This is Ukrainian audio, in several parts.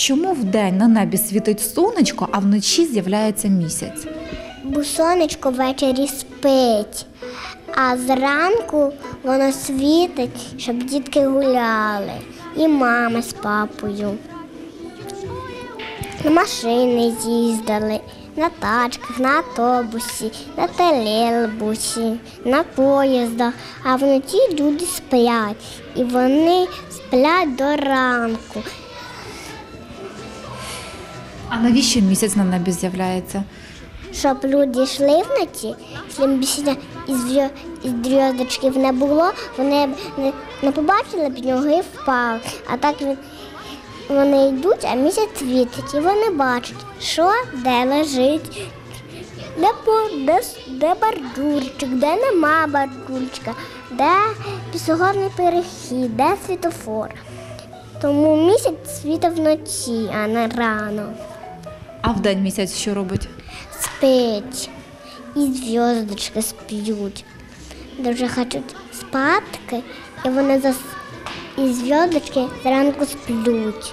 Чому вдень на небі світить сонечко, а вночі з'являється місяць? Бо сонечко ввечері спить, а зранку воно світить, щоб дітки гуляли. І мама з папою. На машини їздили, на тачках, на автобусі, на телебусі, на поїздах. А вночі люди сплять. І вони сплять до ранку. А навіщо місяць на небі з'являється? щоб люди йшли вночі, якщо більше із зв'язочків не було, вони б не, побачили б нього і впали. А так вони йдуть, а місяць світить, і вони бачать, що де лежить, де, де, де бордюрчик, де нема бордюрчика, де пісогорний перехід, де світофор. Тому місяць світить вночі, а не рано. А вдень місяць що робить? спить, і зв'язочки сп'ють. Дуже хочуть спадки, і вони зас... і зв'язочки зранку сплють.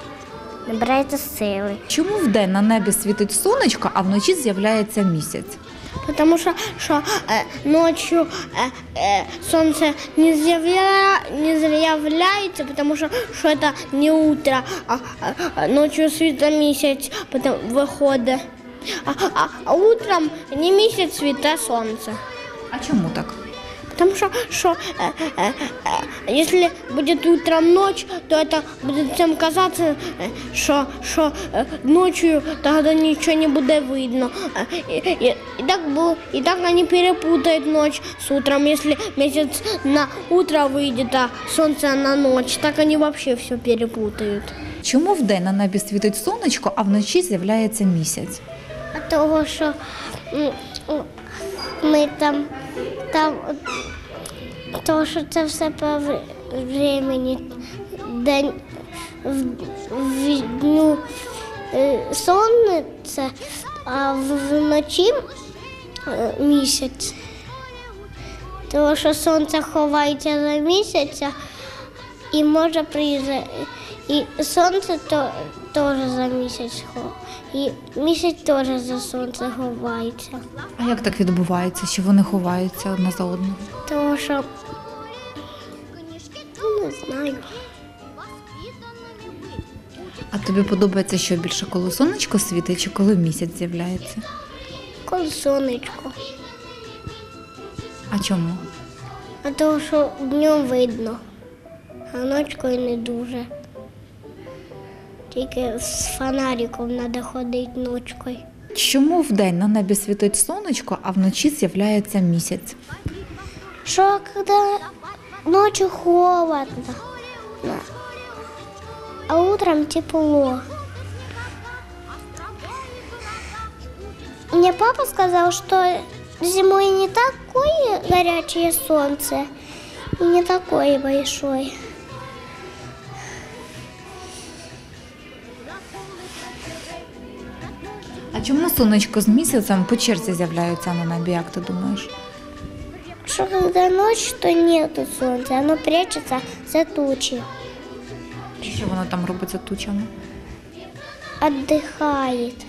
Набираються сили. Чому вдень на небі світить сонечко, а вночі з'являється місяць? Потому що, що е, ночі е, е, сонце не, з'явля, не з'являється, тому що, що це не утро, а, а, ночі світа місяць потім виходить. А, а, а утром не місяць света сонце. А чому так? Потому что, что э, э, э, если будет утром ночь, то это будет всем казаться, э, что, что э, ночью тогда ничего не будет видно. Э, И, и, и так бу- и так они перепутают ночь с утром. Если месяц на утро выйдет, а солнце на ночь, так они вообще все перепутают. Чому вдень на небі світить сонечко, а вночі з'являється місяць? А того, що ми там, там то, що це все по вр- времени. День в, в дню е, сонце, а вночі е, місяць. Тому що сонце ховається за місяця і може приїжджати. І сонце то, теж за місяць. І місяць теж за сонце ховається. А як так відбувається, що вони ховаються одне за одним? Тому що ну, не знаю. А тобі подобається що більше, коли сонечко світить чи коли місяць з'являється? Коли сонечко. А чому? А тому що днем видно, а ночкою не дуже. Тільки з фонариком треба ходити ночкою. Чому вдень на небі світить сонечко, а вночі з'являється місяць? Що коли ночі холодно, да. а утром тепло. Мне папа сказал, что зимой не такое горячее солнце и не такое большое. Чому сонечко з місяцем по черзі з'являються на небі, як ти думаєш? Що коли ночі, то нету сонця, воно прячеться за тучі. І що воно там робить за тучами? отдыхает.